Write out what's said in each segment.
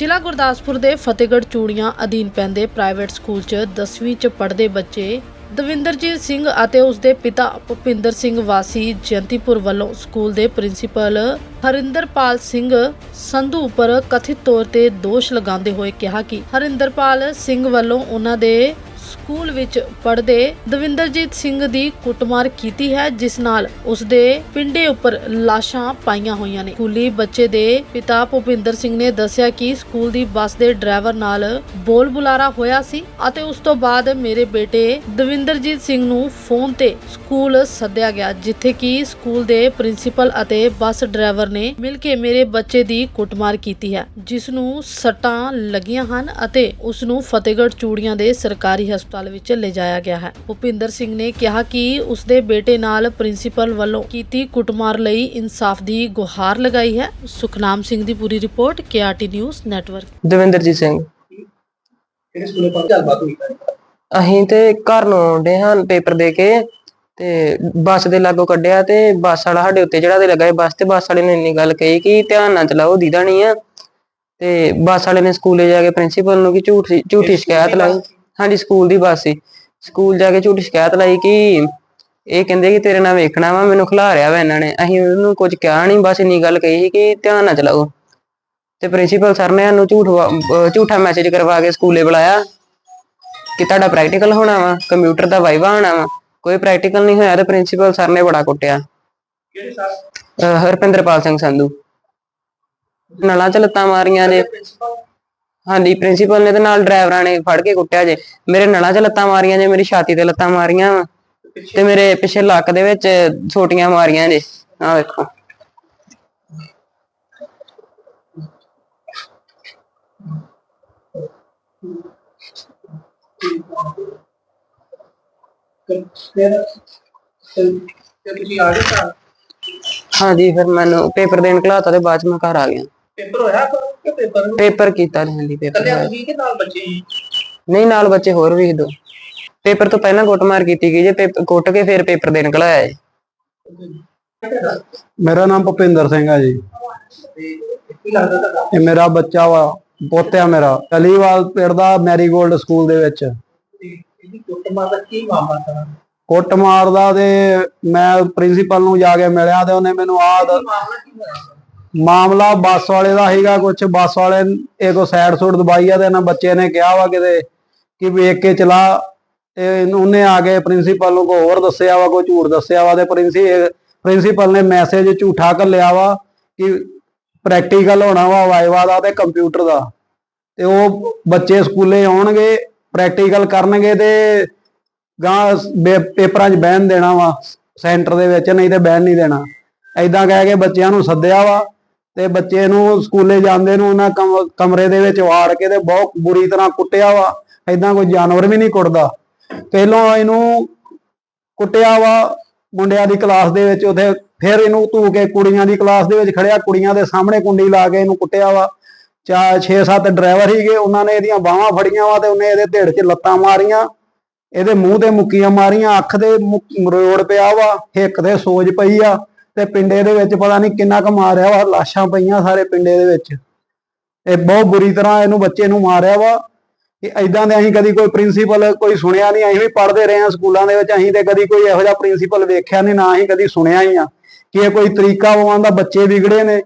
ਜ਼ਿਲ੍ਹਾ ਗੁਰਦਾਸਪੁਰ ਦੇ ਫਤਿਹਗੜ੍ਹ ਚੂੜੀਆਂ ਅਧੀਨ ਪੈਂਦੇ ਪ੍ਰਾਈਵੇਟ ਸਕੂਲ 'ਚ 10ਵੀਂ 'ਚ ਪੜ੍ਹਦੇ ਬੱਚੇ ਦਵਿੰਦਰਜੀਤ ਸਿੰਘ ਅਤੇ ਉਸ ਦੇ ਪਿਤਾ ਭੁਪਿੰਦਰ ਸਿੰਘ ਵਾਸੀ ਜਯੰਤੀਪੁਰ ਵੱਲੋਂ ਸਕੂਲ ਦੇ ਪ੍ਰਿੰਸੀਪਲ ਹਰਿੰਦਰਪਾਲ ਸਿੰਘ ਸੰਧੂ ਉੱਪਰ ਕਥਿਤ ਤੌਰ ਤੇ ਦੋਸ਼ ਲਗਾਉਂਦੇ ਹੋਏ ਕਿਹਾ ਕਿ ਹਰਿੰਦਰਪਾਲ ਸਿੰਘ ਵੱਲੋਂ ਉਹਨਾਂ ਦੇ ਸਕੂਲ ਵਿੱਚ ਪੜ੍ਹਦੇ ਦਵਿੰਦਰਜੀਤ ਸਿੰਘ ਦੀ ਕੁੱਟਮਾਰ ਕੀਤੀ ਹੈ, ਜਿਸ ਨਾਲ ਉਸ ਦੇ ਪਿੰਡੇ ਉੱਪਰ ਲਾਸ਼ਾਂ ਪਾਈਆਂ ਹੋਈਆਂ ਨੇ। ਸਕੂਲੀ ਬੱਚੇ ਦੇ ਪਿਤਾ ਭੁਪਿੰਦਰ ਸਿੰਘ ਨੇ ਦੱਸਿਆ ਕਿ ਸਕੂਲ ਦੀ ਬੱਸ ਦੇ ਡਰਾਈਵਰ ਨਾਲ ਬੋਲ ਬੁਲਾਰਾ ਹੋਇਆ ਸੀ ਅਤੇ ਉਸ ਤੋਂ ਬਾਅਦ ਮੇਰੇ ਬੇਟੇ ਦਵਿੰਦਰਜੀਤ ਸਿੰਘ ਨੂੰ ਫੋਨ ਤੇ ਸਕੂਲ ਸੱਦਿਆ ਗਿਆ, ਜਿੱਥੇ ਕਿ ਸਕੂਲ ਦੇ ਪ੍ਰਿੰਸੀਪਲ ਅਤੇ ਬੱਸ ਡਰਾਈਵਰ ਨੇ ਮਿਲ ਕੇ ਮੇਰੇ ਬੱਚੇ ਦੀ ਕੁੱਟਮਾਰ ਕੀਤੀ ਹੈ, ਜਿਸ ਨੂੰ ਸੱਟਾਂ ਲੱਗੀਆਂ ਹਨ ਅਤੇ ਉਸ ਨੂੰ ਫਤਿਹਗੜ੍ਹ ਚੂੜੀਆਂ ਦੇ ਸਰਕਾਰੀ ਹਸਪਤਾਲ ਵਿੱਚ ਲਿਜਾਇਆ ਗਿਆ ਹੈ। ਭੁਪਿੰਦਰ ਸਿੰਘ ਨੇ ਕਿਹਾ ਕਿ ਉਸ ਦੇ ਬੇਟੇ ਨਾਲ ਪ੍ਰਿੰਸੀਪਲ ਵੱਲੋਂ ਕੀਤੀ ਕੁੱਟਮਾਰ ਲਈ ਇਨਸਾਫ ਦੀ ਗੁਹਾਰ ਲਗਾਈ ਹੈ। ਸੁਖਨਾਮ ਸਿੰਘ ਦੀ ਪੂਰੀ report KRT news network. Davinderjit Singh. ਕਿਹੜੇ ਸਕੂਲੇ ਪੜ੍ਹ ਗੱਲਬਾਤ ਹੋਈ ਅਸੀਂ ਤੇ ਘਰ ਨੂੰ ਆਉਂਦੇ ਹਾਂ ਪੇਪਰ ਦੇ ਕੇ ਤੇ ਬੱਸ ਦੇ ਲਾਗੋਂ ਕੱਢਿਆ ਤੇ ਬੱਸ ਵਾਲਾ ਸਾਡੇ ਉੱਤੇ ਜਿਹੜਾ ਤੇ ਲੱਗਾ ਸੀ। ਬੱਸ ਤੇ ਬੱਸ ਵਾਲੇ ਨੇ ਇੰਨੀ ਗੱਲ ਕਹੀ ਕਿ ਧਿਆਨ ਨਾਲ ਚਲਾਓ ਦੀਦਾ ਨਹੀਂ ਆ। ਤੇ ਬੱਸ ਵਾਲੇ ਨੇ ਸਕੂਲੇ ਜਾ ਕੇ ਪ੍ਰਿੰਸੀਪਲ ਨੂੰ ਕਿ ਝੂਠੀ ਝੂਠੀ ਸ਼ਿਕਾਇਤ ਲਾਈ। ਹਾਂਜੀ ਸਕੂਲ ਦੀ ਬੱਸ ਸੀ। ਸਕੂਲ ਜਾ ਕੇ ਝੂਠੀ ਸ਼ਿਕਾਇਤ ਲਾਈ ਕਿ ਇਹ ਕਹਿੰਦੇ ਕਿ ਤੇਰੇ ਨਾਲ ਵੇਖਣਾ ਵਾ ਮੈਨੂੰ ਖਿਲਾਰਿਆ ਵਾ ਇਹਨਾਂ ਨੇ। ਅਸੀਂ ਉਹਨੂੰ ਕੁਝ ਕਿਹਾ ਨਹੀਂ ਬਸ ਇੰਨੀ ਗੱਲ ਕਹੀ ਸੀ ਕਿ ਧਿਆਨ ਨਾਲ ਚਲਾਓ। ਤੇ ਪ੍ਰਿੰਸੀਪਲ ਸਰ ਨੇ ਸਾਨੂੰ ਝੂਠ ਝੂਠਾ ਮੈਸੇਜ ਕਰਵਾ ਕੇ ਸਕੂਲੇ ਬੁਲਾਇਆ ਕਿ ਤੁਹਾਡਾ ਪ੍ਰੈਕਟੀਕਲ ਹੋਣਾ ਵਾ ਕੰਪਿਊਟਰ ਦਾ ਵਾਈਵਾ ਹੋਣਾ ਵਾ। ਕੋਈ ਪ੍ਰੈਕਟੀਕਲ ਨਹੀਂ ਹੋਇਆ ਤੇ ਪ੍ਰਿੰਸੀਪਲ ਸਰ ਨੇ ਬੜਾ ਕੁੱਟਿਆ। ਕਿਹੜੇ ਅਹ ਹਰਪਿੰਦਰਪਾਲ ਸਿੰਘ ਸੰਧੂ। ਨਲਾਂ ਚ ਲੱਤਾਂ ਮਾਰੀਆਂ ਨੇ। ਹਾਂਜੀ ਪ੍ਰਿੰਸੀਪਲ ਨੇ ਤੇ ਨਾਲ ਡਰਾਈਵਰਾਂ ਨੇ ਫੜ ਕੇ ਕੁੱਟਿਆ ਜੇ। ਮੇਰੇ ਨਲਾਂ 'ਚ ਲੱਤਾਂ ਮਾਰੀਆਂ ਜੇ ਮੇਰੀ ਛਾਤੀ ਤੇ ਲੱਤਾਂ ਮਾਰੀਆਂ ਵਾ। ਤੇ ਮੇਰੇ ਪਿੱਛੇ ਲੱਕ ਦੇ ਵਿੱਚ ਛੋਟੀਆਂ ਮਾਰੀਆਂ ਜੇ। ਆਹ ਵੇਖੋ। ਫਿਰ ਫਿਰ ਫਿਰ ਤੁਸੀਂ ਆ ਗਏ ਘਰ? ਹਾਂਜੀ ਫਿਰ ਮੈਨੂੰ ਪੇਪਰ ਦੇਣ ਘਲਾਤਾ ਤੇ ਬਾਅਦ ਚ ਮੈਂ ਘਰ ਆ ਗਿਆ। ਪੇਪਰ ਹੋਇਆ ਕਿ ਪੇਪਰ ਨੂੰ? ਪੇਪਰ ਕੀਤਾ ਨਹੀਂ ਹਾਂਜੀ ਪੇਪਰ। ਕੱਲਿਆ ਤੁਸੀਂ ਕਿ ਨਾਲ ਬੱਚੇ? ਨਹੀਂ ਨਾਲ ਬੱਚੇ ਹੋਰ ਵੀ ਦੋ। ਪੇਪਰ ਤੋਂ ਪਹਿਲਾਂ ਕੁੱਟਮਾਰ ਕੀਤੀ ਗਈ ਜੇ ਪੇਪਰ ਕੁੱਟ ਕੇ ਫਿਰ ਪੇਪਰ ਦੇਣ ਘਲਾਇਆ ਜੀ। ਮੇਰਾ ਨਾਮ ਭੁਪਿੰਦਰ ਸਿੰਘ ਹੈ ਜੀ। ਤੇ ਕੀ ਲੱਗਦਾ ਤੁਹਾਡਾ? ਇਹ ਮੇਰਾ ਬੱਚਾ ਵਾ ਪੋਤਿਆ ਮੇਰਾ। ਅਲੀਵਾਲ ਪੜਦਾ ਮੈਰੀਗੋਲਡ ਸਕੂਲ ਦੇ ਵਿੱਚ। ਤੇ ਇਹਦੀ ਕੁੱਟਮਾਰ ਦਾ ਕੀ ਮਾਮਲਾ था ਕੁੱਟ ਮਾਰਦਾ ਤੇ ਮੈਂ ਪ੍ਰਿੰਸੀਪਲ ਨੂੰ ਜਾ ਕੇ ਮਿਲਿਆ ਤੇ ਉਹਨੇ ਮੈਨੂੰ ਆਹ ਦ- ਮਾਮਲਾ ਕੀ ਹੋਇਆ? ਮਾਮਲਾ ਬੱਸ ਵਾਲੇ ਦਾ ਸੀਗਾ ਕੁਛ। ਬੱਸ ਵਾਲੇ ਇਹ ਕੋ ਸਾਈਡ ਸੂਟ ਦਬਾਈ ਆ ਤੇ ਇਹਨਾਂ ਬੱਚੇ ਨੇ ਕਿਹਾ ਵਾ ਕਿਤੇ ਕਿ ਵੇਖ ਕੇ ਚਲਾ। ਤੇ ਉਹਨੇ ਆ ਕੇ ਪ੍ਰਿੰਸੀਪਲ ਨੂੰ ਕੋ ਹੋਰ ਦੱਸਿਆ ਵਾ, ਕੋਈ ਝੂਠ ਦੱਸਿਆ ਵਾ ਤੇ ਪ੍ਰਿੰਸੀ ਪ੍ਰਿੰਸੀਪਲ ਨੇ ਮੈਸੇਜ ਝੂਠਾ ਘੱਲਿਆ ਵਾ ਕਿ ਪ੍ਰੈਕਟੀਕਲ ਹੋਣਾ ਵਾ ਵਾਈਵਾ ਦਾ ਤੇ ਕੰਪਿਊਟਰ ਦਾ। ਤੇ ਉਹ ਬੱਚੇ ਸਕੂਲੇ ਆਉਣਗੇ ਪ੍ਰੈਕਟੀਕਲ ਕਰਨਗੇ ਤੇ ਗਾਂ ਪੇਪਰਾਂ 'ਚ ਬਹਿਣ ਦੇਣਾ ਵਾ। ਸੈਂਟਰ ਦੇ ਵਿੱਚ ਨਹੀਂ ਤੇ ਬਹਿਣ ਨਹੀਂ ਦੇਣਾ। ਐਦਾਂ ਕਹਿ ਕੇ ਬੱਚਿਆਂ ਨੂੰ ਸੱਦਿਆ ਵਾ। ਤੇ ਬੱਚੇ ਨੂੰ ਸਕੂਲੇ ਜਾਂਦੇ ਨੂੰ ਉਹਨਾਂ ਕਮ- ਕਮਰੇ ਦੇ ਵਿੱਚ ਵਾੜ ਕੇ ਤੇ ਬਹੁਤ ਬੁਰੀ ਤਰ੍ਹਾਂ ਕੁੱਟਿਆ ਵਾ ਐਦਾਂ ਕੋਈ ਜਾਨਵਰ ਵੀ ਨਹੀਂ ਕੁੱਟਦਾ। ਪਹਿਲੋਂ ਇਹਨੂੰ ਕੁੱਟਿਆ ਵਾ ਮੁੰਡਿਆਂ ਦੀ ਕਲਾਸ ਦੇ ਵਿੱਚ, ਉਥੇ ਫਿਰ ਇਹਨੂੰ ਧੂ ਕੇ ਕੁੜੀਆਂ ਦੀ ਕਲਾਸ ਦੇ ਵਿੱਚ ਖੜਿਆ, ਕੁੜੀਆਂ ਦੇ ਸਾਹਮਣੇ ਕੁੰਡੀ ਲਾ ਕੇ ਇਹਨੂੰ ਕੁੱਟਿਆ ਵਾ। ਚਾ 6-7 ਡਰਾਈਵਰ ਹੀਗੇ ਉਹਨਾਂ ਨੇ ਇਹਦੀਆਂ ਬਾਹਾਂ ਫੜੀਆਂ ਵਾ ਤੇ ਉਹਨੇ ਇਹਦੇ ਢਿੱਡ 'ਚ ਲੱਤਾਂ ਮਾਰੀਆਂ। ਇਹਦੇ ਮੂੰਹ ਤੇ ਮੁੱਕੀਆਂ ਮਾਰੀਆਂ, ਅੱਖ ਦੇ ਮੁ- ਰੋੜ ਪਿਆ ਵਾ, ਹਿੱਕ ਤੇ ਸੋਜ ਪਈ ਆ। ਤੇ ਪਿੰਡੇ ਦੇ ਵਿੱਚ ਪਤਾ ਨਹੀਂ ਕਿੰਨਾ ਕੁ ਮਾਰਿਆ ਵਾ, ਲਾਸ਼ਾਂ ਪਈਆਂ ਸਾਰੇ ਪਿੰਡੇ ਦੇ ਵਿੱਚ। ਇਹ ਬਹੁਤ ਬੁਰੀ ਤਰ੍ਹਾਂ ਇਹਨੂੰ ਬੱਚੇ ਨੂੰ ਮਾਰਿਆ ਵਾ। ਕਿ ਐਦਾਂ ਦੇ ਅਸੀਂ ਕਦੀ ਕੋਈ ਪ੍ਰਿੰਸੀਪਲ ਕੋਈ ਸੁਣਿਆ ਨਹੀਂ ਅਸੀਂ ਵੀ ਪੜ੍ਹਦੇ ਰਹੇ ਹਾਂ ਸਕੂਲਾਂ ਦੇ ਵਿੱਚ, ਅਸੀਂ ਤੇ ਕਦੀ ਕੋਈ ਇਹੋ ਜਿਹਾ ਪ੍ਰਿੰਸੀਪਲ ਵੇਖਿਆ ਨਹੀਂ ਨਾ ਅਸੀਂ ਕਦੀ ਸੁਣਿਆ ਹੀ ਆ ਕਿ ਇਹ ਕੋਈ ਤਰੀਕਾ ਵਾਂ ਦਾ ਬੱਚੇ ਵਿਗੜੇ ਨੇ।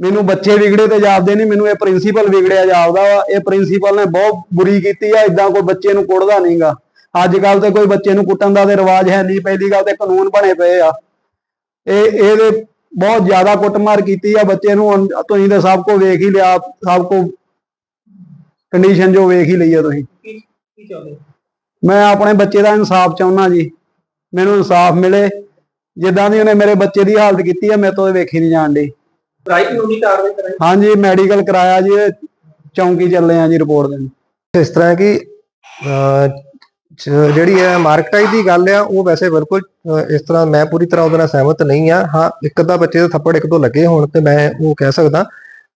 ਮੈਨੂੰ ਬੱਚੇ ਵਿਗੜੇ ਤੇ ਜਾਪਦੇ ਨਹੀਂ ਮੈਨੂੰ ਇਹ ਪ੍ਰਿੰਸੀਪਲ ਵਿਗੜਿਆ ਜਾਪਦਾ ਵਾ। ਇਹ ਪ੍ਰਿੰਸੀਪਲ ਨੇ ਬਹੁਤ ਬੁਰੀ ਕੀਤੀ ਆ ਇਦਾਂ ਕੋਈ ਬੱਚੇ ਨੂੰ ਕੁੱਟਦਾ ਨਹੀਂਗਾ ਅੱਜ ਕੱਲ ਤੇ ਕੋਈ ਬੱਚੇ ਨੂੰ ਕੁੱਟਣ ਦਾ ਤੇ ਰਿਵਾਜ ਹੈ ਨਹੀਂ ਪਹਿਲੀ ਗੱਲ ਤੇ ਕਾਨੂੰਨ ਬਣੇ ਪਏ ਆ। ਇਹ ਇਹਦੇ ਬਹੁਤ ਜ਼ਿਆਦਾ ਕੁੱਟਮਾਰ ਕੀਤੀ ਆ ਬੱਚੇ ਨੂੰ ਤੁਸੀਂ ਤੇ ਸਭ ਕੋ ਵੇਖ ਹੀ ਲਿਆ ਸਭ ਕੋ ਕੰਡੀਸ਼ਨ ਜੋ ਵੇਖ ਹੀ ਲਈ ਆ ਤੁਸੀਂ। ਕੀ ਚਾਹੁੰਦੇ? ਮੈਂ ਆਪਣੇ ਬੱਚੇ ਦਾ ਇਨਸਾਫ ਚਾਹੁੰਦਾ ਜੀ। ਮੈਨੂੰ ਇਨਸਾਫ ਮਿਲੇ। ਜਿੱਦਾਂ ਦੀ ਉਹਨੇ ਮੇਰੇ ਬੱਚੇ ਦੀ ਹਾਲਤ ਕੀਤੀ ਆ ਮੇਰੇ ਤੋਂ ਇਹ ਵੇਖੀ ਨਹੀਂ ਜਾਣ ਕਾਰਵਾਈ ਕਰਾਈ? ਹਾਂਜੀ ਮੈਡੀਕਲ ਕਰਾਇਆ ਜੀ ਚੌਂਕੀ ਚੱਲੇ ਆ ਜੀ ਰਿਪੋਰਟ ਦੇਣ। ਇਸ ਤਰ੍ਹਾਂ ਕਿ ਜਿਹੜੀ ਹੈ ਮਾਰਕਟਾਈ ਦੀ ਗੱਲ ਆ, ਉਹ ਵੈਸੇ ਬਿਲਕੁਲ ਇਸ ਤਰ੍ਹਾਂ ਮੈਂ ਪੂਰੀ ਤਰ੍ਹਾਂ ਉਹਦੇ ਨਾਲ ਸਹਿਮਤ ਨਹੀਂ ਆ। ਹਾਂ, ਇੱਕ ਅੱਧਾ ਬੱਚੇ ਦੇ ਥੱਪੜ ਇੱਕ ਦੋ ਲੱਗੇ ਹੋਣ ਤੇ ਮੈਂ ਉਹ ਕਹਿ ਸਕਦਾ,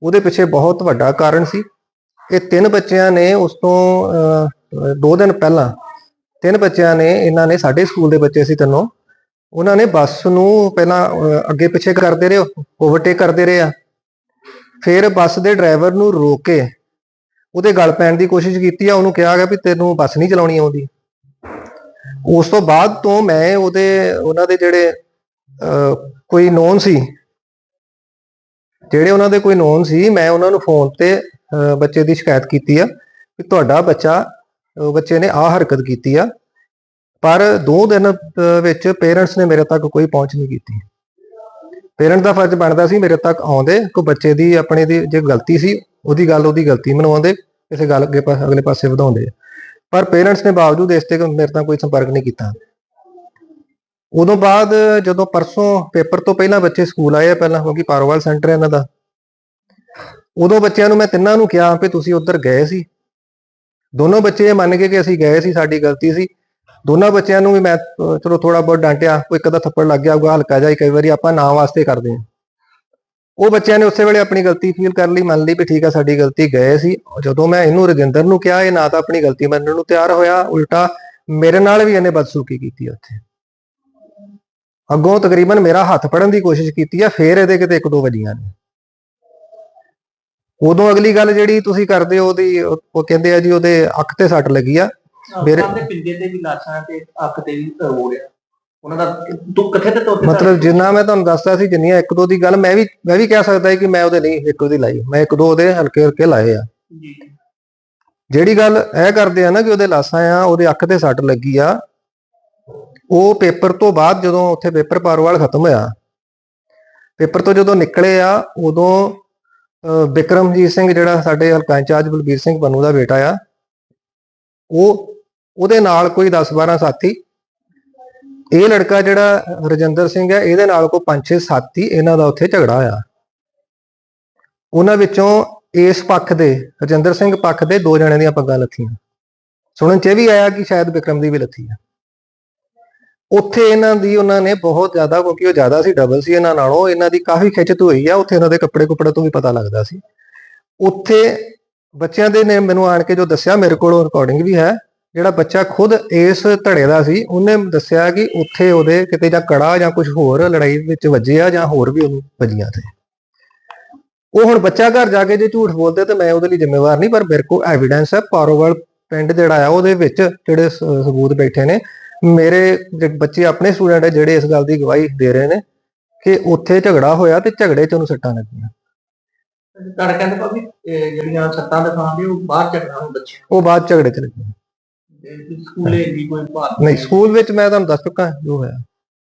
ਉਹਦੇ ਪਿੱਛੇ ਬਹੁਤ ਵੱਡਾ ਕਾਰਨ ਸੀ। ਇਹ ਤਿੰਨ ਬੱਚਿਆਂ ਨੇ ਉਸ ਤੋਂ ਦੋ ਦਿਨ ਪਹਿਲਾਂ ਤਿੰਨ ਬੱਚਿਆਂ ਨੇ, ਇਹਨਾਂ ਨੇ ਸਾਡੇ ਸਕੂਲ ਦੇ ਬੱਚੇ ਸੀ ਤਿੰਨੋਂ, ਉਹਨਾਂ ਨੇ ਬੱਸ ਨੂੰ ਪਹਿਲਾਂ ਅੱਗੇ ਪਿੱਛੇ ਕਰਦੇ ਰਹੇ, ਓਵਰਟੇਕ ਕਰਦੇ ਰਹੇ ਆ। ਫਿਰ ਬੱਸ ਦੇ ਡਰਾਈਵਰ ਨੂੰ ਰੋਕ ਕੇ ਉਹਦੇ ਗਲ ਪੈਣ ਦੀ ਕੋਸ਼ਿਸ਼ ਕੀਤੀ ਆ, ਉਹਨੂੰ ਕਿਹਾ ਗਿਆ ਵੀ ਤੈਨੂੰ ਬੱਸ ਨਹੀਂ ਚਲਾਉਣੀ ਆਉਂਦੀ। ਉਸ ਤੋਂ ਬਾਅਦ ਤੋਂ ਮੈਂ ਉਹਦੇ ਉਹਨਾਂ ਦੇ ਜਿਹੜੇ ਅਹ, ਕੋਈ ਨੋਨ ਸੀ ਜਿਹੜੇ ਉਹਨਾਂ ਦੇ ਕੋਈ ਨੋਨ ਸੀ ਮੈਂ ਉਹਨਾਂ ਨੂੰ ਫੋਨ ਤੇ ਅਹ, ਬੱਚੇ ਦੀ ਸ਼ਿਕਾਇਤ ਕੀਤੀ ਆ ਕਿ ਤੁਹਾਡਾ ਬੱਚਾ ਬੱਚੇ ਨੇ ਆ ਹਰਕਤ ਕੀਤੀ ਆ ਪਰ ਦੋ ਦਿਨ ਅਹ, ਵਿੱਚ ਪੇਰੈਂਟਸ ਨੇ ਮੇਰੇ ਤੱਕ ਕੋਈ ਪਹੁੰਚ ਨਹੀਂ ਕੀਤੀ। ਪੇਰੈਂਟ ਦਾ ਫਰਜ਼ ਬਣਦਾ ਸੀ ਮੇਰੇ ਤੱਕ ਆਉਂਦੇ ਕੋ ਬੱਚੇ ਦੀ ਆਪਣੇ ਦੀ ਜੇ ਗਲਤੀ ਸੀ ਉਹਦੀ ਗੱਲ ਉਹਦੀ ਗਲਤੀ ਮਨਵਾਉਂਦੇ ਕਿਸੇ ਗੱਲ ਅੱਗੇ ਪਾ- ਅਗਲੇ ਪਾਸੇ ਵਧਾਉਂਦੇ ਪਰ ਪੇਰੈਂਟਸ ਨੇ ਬਾਵਜੂਦ ਇਸ ਤੇ ਮੇਰੇ ਨਾਲ ਕੋਈ ਸੰਪਰਕ ਨਹੀਂ ਕੀਤਾ। ਉਦੋਂ ਬਾਅਦ ਜਦੋਂ ਪਰਸੋਂ ਪੇਪਰ ਤੋਂ ਪਹਿਲਾਂ ਬੱਚੇ ਸਕੂਲ ਆਏ ਆ ਪਹਿਲਾਂ, ਕਿਉਂਕਿ ਪਾਰੋਵਾਲ ਸੈਂਟਰ ਹੈ ਇਹਨਾਂ ਦਾ। ਉਦੋਂ ਬੱਚਿਆਂ ਨੂੰ ਮੈਂ ਤਿੰਨਾਂ ਨੂੰ ਕਿਹਾ ਕਿ ਤੁਸੀਂ ਉੱਧਰ ਗਏ ਸੀ। ਦੋਨੋਂ ਬੱਚੇ ਇਹ ਮੰਨ ਗਏ ਕਿ ਅਸੀਂ ਗਏ ਸੀ, ਸਾਡੀ ਗਲਤੀ ਸੀ। ਦੋਨਾਂ ਬੱਚਿਆਂ ਨੂੰ ਵੀ ਮੈਂ ਚਲੋ ਥੋੜਾ ਬਹੁਤ ਡਾਂਟਿਆ, ਕੋਈ ਇੱਕ ਅੱਧਾ ਥੱਪੜ ਲੱਗ ਗਿਆ ਹੋਊਗਾ, ਹਲਕਾ ਜਿਹਾ ਕਈ ਵਾਰੀ ਆਪਾਂ ਨਾਂ ਵਾਸਤੇ ਕਰਦੇ ਹਾਂ। ਉਹ ਬੱਚਿਆਂ ਨੇ ਉਸੇ ਵੇਲੇ ਆਪਣੀ ਗਲਤੀ ਫੀਲ ਕਰ ਲਈ ਮੰਨ ਲਈ ਵੀ ਠੀਕ ਆ ਸਾਡੀ ਗਲਤੀ ਗਏ ਸੀ। ਜਦੋਂ ਮੈਂ ਇਹਨੂੰ ਰਜਿੰਦਰ ਨੂੰ ਕਿਹਾ ਇਹ ਨਾ ਤਾਂ ਆਪਣੀ ਗਲਤੀ ਮੰਨਣ ਨੂੰ ਤਿਆਰ ਹੋਇਆ ਉਲਟਾ ਮੇਰੇ ਨਾਲ ਵੀ ਇਹਨੇ ਬਦਸਲੂਕੀ ਕੀਤੀ ਉੱਥੇ। ਅੱਗੋਂ ਤਕਰੀਬਨ ਮੇਰਾ ਹੱਥ ਫੜਨ ਦੀ ਕੋਸ਼ਿਸ਼ ਕੀਤੀ ਆ ਫੇਰ ਇਹਦੇ ਕਿਤੇ ਇੱਕ ਦੋ ਵਜੀਆਂ ਨੇ। ਉਦੋਂ ਅਗਲੀ ਗੱਲ ਜਿਹੜੀ ਤੁਸੀਂ ਕਰਦੇ ਹੋ ਉਹਦੀ ਉਹ ਕਹਿੰਦੇ ਆ ਜੀ ਉਹਦੇ ਅੱਖ ਤੇ ਸੱਟ ਲੱਗੀ ਆ। ਮੇਰੇ- ਪਿੰਡੇ ਤੇ ਵੀ ਲਾਸ਼ਾਂ ਤੇ ਅੱਖ ਤੇ ਵੀ ਰਿਹਾ। ਉਹਨਾਂ ਦਾ ਤੂੰ ਕਿੱਥੇ ਤੇ ਤੋਤੇ ਮਤਲਬ ਜਿੰਨਾ ਮੈਂ ਤੁਹਾਨੂੰ ਦੱਸਦਾ ਸੀ ਜਿੰਨੀਆਂ ਇੱਕ ਦੋ ਦੀ ਗੱਲ ਮੈਂ ਵੀ ਮੈਂ ਵੀ ਕਹਿ ਸਕਦਾ ਕਿ ਮੈਂ ਉਹਦੇ ਨਹੀਂ ਇੱਕ ਉਹਦੀ ਲਾਈ ਮੈਂ ਇੱਕ ਦੋ ਉਹਦੇ ਹਲਕੇ ਹਲਕੇ ਲਾਏ ਆ। ਜੀ। ਜਿਹੜੀ ਗੱਲ ਇਹ ਕਰਦੇ ਆ ਨਾ ਕਿ ਉਹਦੇ ਲਾਸਾਂ ਆ ਉਹਦੇ ਅੱਖ ਤੇ ਸੱਟ ਲੱਗੀ ਆ ਉਹ ਪੇਪਰ ਤੋਂ ਬਾਅਦ ਜਦੋਂ ਉੱਥੇ ਪੇਪਰ ਪਾਰਵਾਲ ਖਤਮ ਹੋਇਆ ਪੇਪਰ ਤੋਂ ਜਦੋਂ ਨਿਕਲੇ ਆ ਉਦੋਂ ਬਿਕਰਮਜੀਤ ਸਿੰਘ ਜਿਹੜਾ ਸਾਡੇ ਹਲਕਾ ਇੰਚਾਰਜ ਬਲਬੀਰ ਸਿੰਘ ਬੰਨੂ ਦਾ ਬੇਟਾ ਆ ਉਹ ਉਹਦੇ ਨਾਲ ਕੋਈ 10 12 ਸਾਥੀ ਇਹ ਲੜਕਾ ਜਿਹੜਾ ਰਜਿੰਦਰ ਸਿੰਘ ਹੈ, ਇਹਦੇ ਨਾਲ ਕੋਈ 5 6 ਸਾਥੀ ਇਹਨਾਂ ਦਾ ਉੱਥੇ ਝਗੜਾ ਹੋਇਆ। ਉਹਨਾਂ ਵਿੱਚੋਂ ਇਸ ਪੱਖ ਦੇ, ਰਜਿੰਦਰ ਸਿੰਘ ਪੱਖ ਦੇ ਦੋ ਜਣਿਆਂ ਦੀਆਂ ਪੱਗਾਂ ਲੱਥੀਆਂ। ਸੁਣਨ ਚ ਇਹ ਵੀ ਆਇਆ ਕਿ ਸ਼ਾਇਦ ਵਿਕਰਮ ਦੀ ਵੀ ਲੱਥੀ ਆ। ਉੱਥੇ ਇਹਨਾਂ ਦੀ, ਉਹਨਾਂ ਨੇ ਬਹੁਤ ਜ਼ਿਆਦਾ, ਕਿਉਂਕਿ ਉਹ ਜ਼ਿਆਦਾ ਸੀ ਡਬਲ ਸੀ ਇਹਨਾਂ ਨਾਲੋਂ, ਇਹਨਾਂ ਦੀ ਕਾਫੀ ਖਿੱਚਤ ਹੋਈ ਆ, ਉੱਥੇ ਇਹਨਾਂ ਦੇ ਕੱਪੜੇ ਕੁਪੜੇ ਤੋਂ ਵੀ ਪਤਾ ਲੱਗਦਾ ਸੀ। ਉੱਥੇ ਬੱਚਿਆਂ ਦੇ ਨੇ ਮੈਨੂੰ ਆਣ ਕੇ ਜੋ ਦੱਸਿਆ, ਮੇਰੇ ਕੋਲ ਰਿਕਾਰਡਿੰਗ ਵੀ ਹੈ ਜਿਹੜਾ ਬੱਚਾ ਖੁਦ ਇਸ ਧੜੇ ਦਾ ਸੀ ਉਹਨੇ ਦੱਸਿਆ ਕਿ ਉੱਥੇ ਉਹਦੇ ਕਿਤੇ ਜਾਂ ਕੜਾ ਜਾਂ ਕੁਝ ਹੋਰ ਲੜਾਈ ਵਿੱਚ ਵੱਜਿਆ ਜਾਂ ਹੋਰ ਵੀ ਉਹਨੂੰ ਵੱਜੀਆਂ ਤੇ ਉਹ ਹੁਣ ਬੱਚਾ ਘਰ ਜਾ ਕੇ ਜੇ ਝੂਠ ਬੋਲਦੇ ਤੇ ਮੈਂ ਉਹਦੇ ਲਈ ਜ਼ਿੰਮੇਵਾਰ ਨਹੀਂ ਪਰ ਮੇਰੇ ਕੋਲ ਐਵੀਡੈਂਸ ਹੈ ਪਾਰੋਵਾਲ ਪਿੰਡ ਜਿਹੜਾ ਆ ਉਹਦੇ ਵਿੱਚ ਜਿਹੜੇ ਸਬੂਤ ਬੈਠੇ ਨੇ। ਮੇਰੇ ਬੱਚੇ ਆਪਣੇ ਸਟੂਡੈਂਟ ਹੈ ਜਿਹੜੇ ਇਸ ਗੱਲ ਦੀ ਗਵਾਹੀ ਦੇ ਰਹੇ ਨੇ ਕਿ ਉੱਥੇ ਝਗੜਾ ਹੋਇਆ ਤੇ ਝਗੜੇ 'ਚ ਉਹਨੂੰ ਸੱਟਾਂ ਲੱਗੀਆਂ। ਤੁਹਾਡੇ ਕਹਿੰਦੇ ਭਾਵੇਂ ਜਿਹੜੀਆਂ ਸੱਤਾਂ ਦਿਖਾਉਂਦੇ ਉਹ ਬਾਹਰ ਝਗੜਾ ਬੱਚੇ ਉਹ ਬਾਅਦ ਝਗੜੇ 'ਚ ਲੱਗੀਆਂ। ਸਕੂਲੇ ਵੀ ਕੋਈ ਭਾਰ ਨਹੀਂ ਸਕੂਲ ਵਿੱਚ ਮੈਂ ਤੁਹਾਨੂੰ ਦੱਸ ਚੁੱਕਾ ਜੋ ਹੋਇਆ।